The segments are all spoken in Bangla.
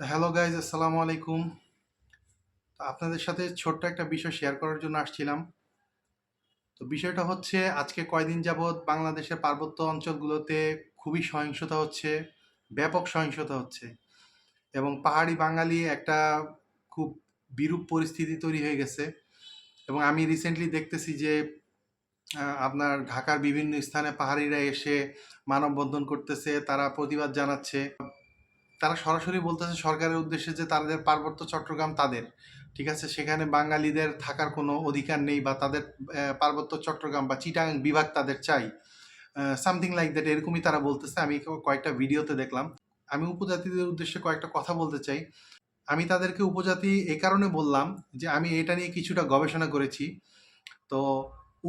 তো হ্যালো গাইজ আসসালামু আলাইকুম। তো আপনাদের সাথে ছোট্ট একটা বিষয় শেয়ার করার জন্য আসছিলাম। তো বিষয়টা হচ্ছে, আজকে কয়দিন যাবৎ বাংলাদেশের পার্বত্য অঞ্চলগুলোতে খুবই সহিংসতা হচ্ছে, ব্যাপক সহিংসতা হচ্ছে এবং পাহাড়ি বাঙালি একটা খুব বিরূপ পরিস্থিতি তৈরি হয়ে গেছে এবং আমি রিসেন্টলি দেখতেছি যে আপনার ঢাকার বিভিন্ন স্থানে পাহাড়িরা এসে মানববন্ধন করতেছে, তারা প্রতিবাদ জানাচ্ছে। তারা সরাসরি বলতেছে সরকারের উদ্দেশ্যে যে তাদের পার্বত্য চট্টগ্রাম তাদের। ঠিক আছে? সেখানে বাঙালিদের থাকার কোনো অধিকার নেই বা তাদের পার্বত্য চট্টগ্রাম বা চিটাং বিভাগ তাদের চাই। সামথিং লাইক দ্যাট এরকমই তারা বলতেছে। আমি কয়েকটা ভিডিওতে দেখলাম। আমি উপজাতিদের উদ্দেশ্যে কয়েকটা কথা বলতে চাই। আমি তাদেরকে উপজাতি এই কারণে বললাম যে আমি এটা নিয়ে কিছুটা গবেষণা করেছি। তো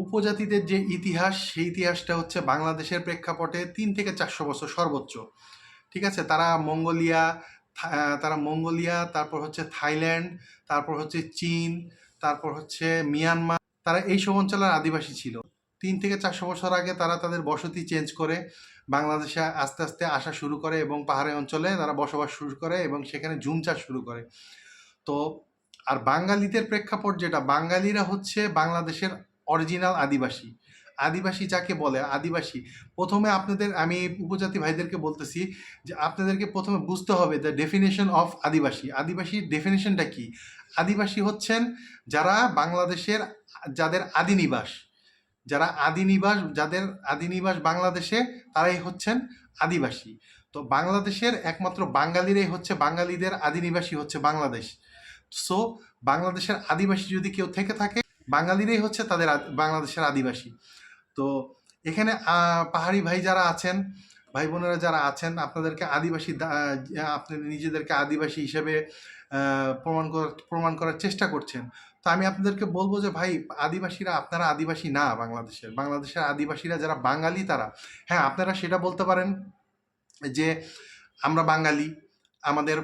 উপজাতিদের যে ইতিহাস, সেই ইতিহাসটা হচ্ছে বাংলাদেশের প্রেক্ষাপটে তিন থেকে চারশো বছর সর্বোচ্চ। ঠিক আছে? তারা মঙ্গোলিয়া তারা মঙ্গোলিয়া, তারপর হচ্ছে থাইল্যান্ড, তারপর হচ্ছে চীন, তারপর হচ্ছে মিয়ানমার, তারা এই সব অঞ্চলের আদিবাসী ছিল। তিন থেকে চারশো বছর আগে তারা তাদের বসতি চেঞ্জ করে বাংলাদেশে আস্তে আস্তে আসা শুরু করে এবং পাহাড়ি অঞ্চলে তারা বসবাস শুরু করে এবং সেখানে জুম চাষ শুরু করে। তো, আর বাঙালিদের প্রেক্ষাপট যেটা, বাঙালিরা হচ্ছে বাংলাদেশের অরিজিনাল আদিবাসী। আদিবাসী যাকে বলে, আদিবাসী। প্রথমে আপনাদের, আমি উপজাতি ভাইদেরকে বলতেছি যে আপনাদেরকে প্রথমে বুঝতে হবে দ্য ডেফিনেশন অফ আদিবাসী। আদিবাসীর ডেফিনেশনটা কি? আদিবাসী হচ্ছেন যারা বাংলাদেশের যাদের আদি নিবাস। যারা আদি নিবাস, যাদের আদি নিবাস বাংলাদেশে, তারাই হচ্ছেন আদিবাসী। তো বাংলাদেশের একমাত্র বাঙালিরাই হচ্ছে, বাঙালিদের আদি নিবাসী হচ্ছে বাংলাদেশ। সো, বাংলাদেশের আদিবাসী যদি কেউ থেকে থাকে, বাঙালিরাই হচ্ছে তাদের বাংলাদেশের আদিবাসী। তো এখানে পাহাড়ি ভাই যারা আছেন ভাই বোনেরা যারা আছেন, আপনাদেরকে আদিবাসী দা- আপনি নিজেদেরকে আদিবাসী হিসেবে প্রমাণ করার প্রমাণ করার চেষ্টা করছেন। তো আমি আপনাদেরকে বলব যে, ভাই, আদিবাসীরা আপনারা আদিবাসী না বাংলাদেশের। বাংলাদেশের আদিবাসীরা যারা বাঙালি তারা হ্যাঁ আপনারা সেটা বলতে পারেন যে, আমরা বাঙালি, আমাদের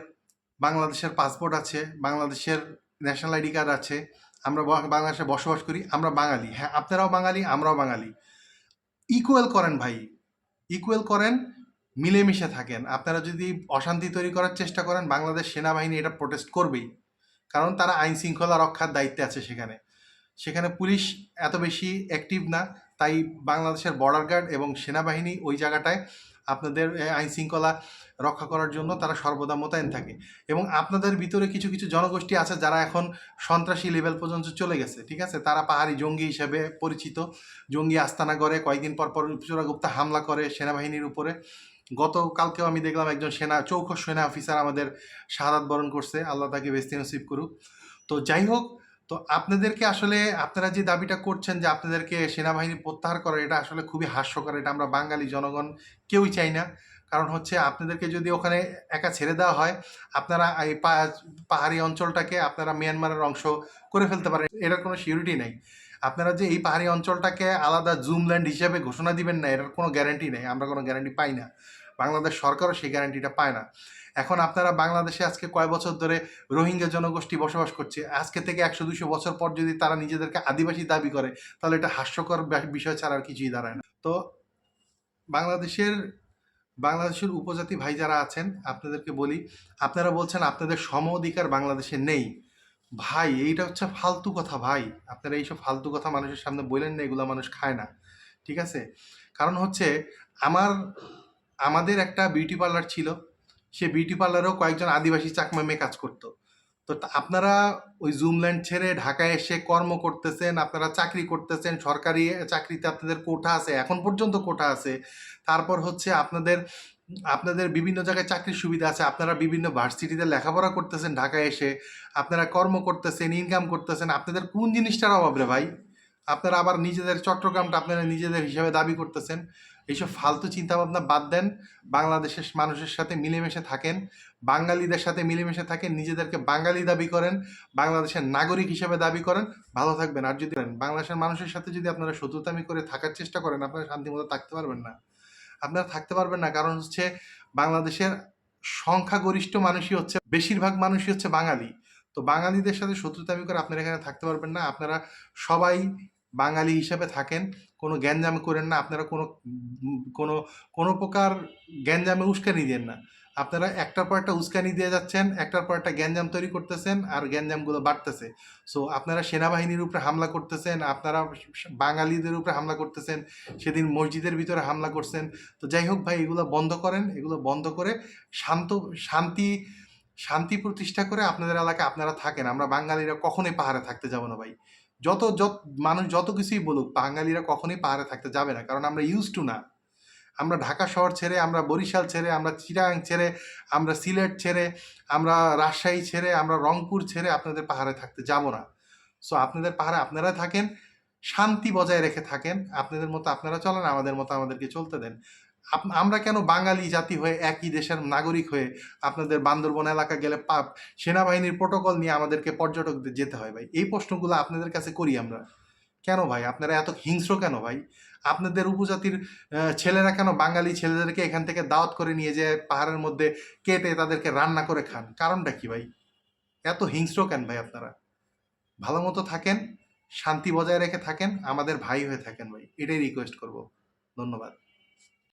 বাংলাদেশের পাসপোর্ট আছে, বাংলাদেশের ন্যাশনাল আইডি কার্ড আছে, আমরা বাংলাদেশে বসবাস করি, আমরা বাঙালি। হ্যাঁ আপনারাও বাঙালি, আমরাও বাঙালি। ইকুয়াল করেন ভাই। ইকুয়াল করেন, মিলেমিশে থাকেন। আপনারা যদি অশান্তি তৈরি করার চেষ্টা করেন, বাংলাদেশ সেনাবাহিনী এটা প্রোটেস্ট করবেই। কারণ তারা আইন শৃঙ্খলা রক্ষার দায়িত্বে আছে সেখানে। সেখানে পুলিশ এত বেশি অ্যাক্টিভ না, তাই বাংলাদেশের বর্ডার গার্ড এবং সেনাবাহিনী ওই জায়গাটায় আপনাদের আইন শৃঙ্খলা রক্ষা করার জন্য তারা সর্বদা মোতায়েন থাকে। এবং আপনাদের ভিতরে কিছু কিছু জনগোষ্ঠী আছে যারা এখন সন্ত্রাসী লেভেল পর্যন্ত চলে গেছে, ঠিক আছে? তারা পাহাড়ি জঙ্গি হিসেবে পরিচিত। জঙ্গি আস্তানা করে, কয়েকদিন পর পর চোরাগুপ্তা হামলা করে সেনাবাহিনীর উপরে। গতকালকেও আমি দেখলাম একজন সেনা চৌখ সেনা অফিসার আমাদের শাহাদাত বরণ করছে। আল্লাহ তাকে বেস্তি নসিব করুক। তো যাই হোক তো আপনাদেরকে আসলে আপনারা যে দাবিটা করছেন যে আপনাদেরকে সেনাবাহিনী প্রত্যাহার করে, এটা আসলে খুবই হাস্যকর। এটা আমরা বাঙালি জনগণ কেউই চাই না। কারণ হচ্ছে আপনাদেরকে যদি ওখানে একা ছেড়ে দেওয়া হয়, আপনারা এই পাহাড়ি অঞ্চলটাকে আপনারা মিয়ানমারের অংশ করে ফেলতে পারেন। এটার কোনো সিউরিটি নেই। আপনারা যে এই পাহাড়ি অঞ্চলটাকে আলাদা জুমল্যান্ড হিসেবে ঘোষণা দিবেন না, এটার কোনো গ্যারান্টি নেই। আমরা কোনো গ্যারান্টি পাই না। বাংলাদেশ সরকারও সেই গ্যারান্টিটা পায় না। এখন আপনারা বাংলাদেশে আজকে কয় বছর ধরে রোহিঙ্গা জনগোষ্ঠী বসবাস করছে। আজকে থেকে একশো দুশো বছর পর যদি তারা নিজেদেরকে আদিবাসী দাবি করে, তাহলে এটা হাস্যকর বিষয় ছাড়া আর কিছুই দাঁড়ায় না। তো বাংলাদেশের বাংলাদেশের উপজাতি ভাই যারা আছেন, আপনাদেরকে বলি, আপনারা বলছেন আপনাদের সম অধিকার বাংলাদেশে নেই। ভাই, এইটা হচ্ছে ফালতু কথা ভাই। আপনারা এইসব ফালতু কথা মানুষের সামনে বলেন না, এগুলো মানুষ খায় না। ঠিক আছে? কারণ হচ্ছে, আমার আমাদের একটা বিউটি পার্লার ছিল। সে বিউটি পার্লারেও কয়েকজন আদিবাসী চাকমা মেয়ে কাজ করতো। তো আপনারা ওই জুমল্যান্ড ছেড়ে ঢাকায় এসে কর্ম করতেছেন, আপনারা চাকরি করতেছেন, সরকারি চাকরিতে আপনাদের কোঠা আছে, এখন পর্যন্ত কোঠা আছে। তারপর হচ্ছে আপনাদের আপনাদের বিভিন্ন জায়গায় চাকরির সুবিধা আছে, আপনারা বিভিন্ন ভার্সিটিতে লেখাপড়া করতেছেন ঢাকায় এসে, আপনারা কর্ম করতেছেন ইনকাম করতেছেন, আপনাদের কোন জিনিসটার অভাব রে ভাই? আপনারা আবার নিজেদের চট্টগ্রামটা আপনারা নিজেদের হিসাবে দাবি করতেছেন। এইসব ফালতু চিন্তাভাবনা বাদ দেন। বাংলাদেশের মানুষের সাথে মিলেমিশে থাকেন। বাঙালিদের সাথে মিলেমিশে থাকেন। নিজেদেরকে বাঙালি দাবি করেন। বাংলাদেশের নাগরিক হিসেবে দাবি করেন। ভালো থাকবেন। আর যদি বাংলাদেশের মানুষের সাথে যদি আপনারা শত্রুতামি করে থাকার চেষ্টা করেন, আপনারা শান্তিমতো থাকতে পারবেন না। আপনারা থাকতে পারবেন না। কারণ হচ্ছে বাংলাদেশের সংখ্যাগরিষ্ঠ মানুষই হচ্ছে, বেশিরভাগ মানুষই হচ্ছে বাঙালি। তো বাঙালিদের সাথে শত্রুতামি করে আপনারা এখানে থাকতে পারবেন না। আপনারা সবাই বাঙালি হিসাবে থাকেন, কোনো গ্যাঞ্জাম করেন না, আপনারা কোনো কোনো কোনো প্রকার গ্যাঞ্জামে উস্কানি দেন না। আপনারা একটার পর একটা উস্কানি দিয়ে যাচ্ছেন, একটার পর একটা গ্যাঞ্জাম তৈরি করতেছেন আর গ্যাঞ্জামগুলো বাড়তেছে। সো আপনারা সেনাবাহিনীর উপরে হামলা করতেছেন, আপনারা বাঙালিদের উপরে হামলা করতেছেন, সেদিন মসজিদের ভিতরে হামলা করছেন। তো যাই হোক ভাই, এগুলো বন্ধ করেন, এগুলো বন্ধ করে শান্ত, শান্তি শান্তি প্রতিষ্ঠা করে আপনাদের এলাকায় আপনারা থাকেন। আমরা বাঙালিরা কখনোই পাহাড়ে থাকতে যাব না ভাই। যত যত মানুষ যত কিছুই বলুক, বাঙালিরা কখনোই পাহাড়ে থাকতে যাবে না। কারণ আমরা ইউজ টু না। আমরা ঢাকা শহর ছেড়ে, আমরা বরিশাল ছেড়ে, আমরা চিরাং ছেড়ে, আমরা সিলেট ছেড়ে, আমরা রাজশাহী ছেড়ে, আমরা রংপুর ছেড়ে আপনাদের পাহাড়ে থাকতে যাব না। সো আপনাদের পাহাড়ে আপনারা থাকেন, শান্তি বজায় রেখে থাকেন। আপনাদের মতো আপনারা চলেন, আমাদের মতো আমাদেরকে চলতে দেন। আমরা কেন বাঙালি জাতি হয়ে একই দেশের নাগরিক হয়ে আপনাদের বান্দরবন এলাকা গেলে পাপ, সেনাবাহিনীর প্রোটোকল নিয়ে আমাদেরকে পর্যটকদের যেতে হয় ভাই? এই প্রশ্নগুলো আপনাদের কাছে করি আমরা। কেন ভাই? আপনারা এত হিংস্র কেন ভাই? আপনাদের উপজাতির ছেলেরা কেন বাঙালি ছেলেদেরকে এখান থেকে দাওয়াত করে নিয়ে যায় পাহাড়ের মধ্যে কেটে তাদেরকে রান্না করে খান? কারণটা কি ভাই? এত হিংস্র কেন ভাই আপনারা? ভালো মতো থাকেন, শান্তি বজায় রেখে থাকেন, আমাদের ভাই হয়ে থাকেন ভাই। এটাই রিকোয়েস্ট করব। ধন্যবাদ।